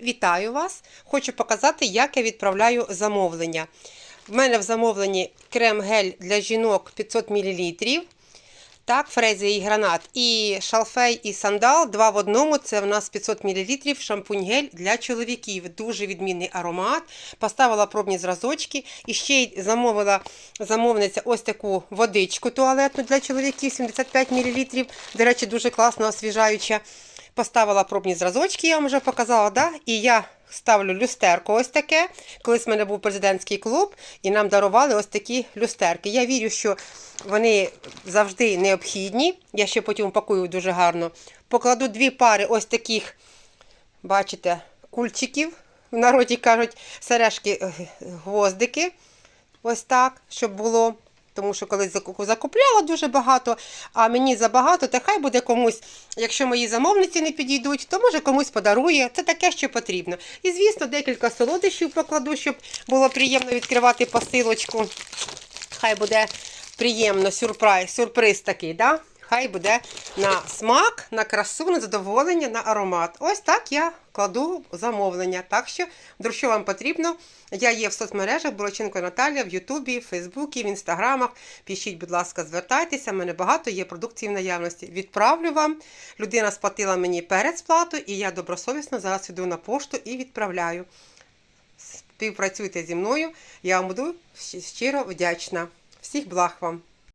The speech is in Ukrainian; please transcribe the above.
Вітаю вас! Хочу показати, як я відправляю замовлення. В мене в замовленні крем-гель для жінок 500 мл. Так, фрезія і гранат. І шалфей і сандал два в одному. Це в нас 500 мл шампунь-гель для чоловіків. Дуже відмінний аромат. Поставила пробні зразочки. І ще й замовила замовниця ось таку водичку туалетну для чоловіків 75 мл. До речі, дуже класно освіжаюча. Поставила пробні зразочки, я вам вже показала, да? і я ставлю люстерко ось таке. Колись в мене був президентський клуб, і нам дарували ось такі люстерки. Я вірю, що вони завжди необхідні. Я ще потім упакую дуже гарно. Покладу дві пари ось таких, бачите, кульчиків. В народі кажуть, сережки е, гвоздики. Ось так, щоб було. Тому що колись заку- закупляла дуже багато, а мені забагато, та хай буде комусь, якщо мої замовниці не підійдуть, то може комусь подарує. Це таке, що потрібно. І, звісно, декілька солодощів покладу, щоб було приємно відкривати посилочку. Хай буде приємно сюрприз, сюрприз такий, да? Хай буде на смак, на красу, на задоволення, на аромат. Ось так я кладу замовлення. Так що, що вам потрібно, я є в соцмережах Буроченко Наталія, в Ютубі, в Фейсбуці, в Інстаграмах. Пишіть, будь ласка, звертайтеся, в мене багато є продукції в наявності. Відправлю вам. Людина сплатила мені перед сплатою, і я добросовісно зараз йду на пошту і відправляю. Співпрацюйте зі мною, я вам буду щиро вдячна. Всіх благ вам!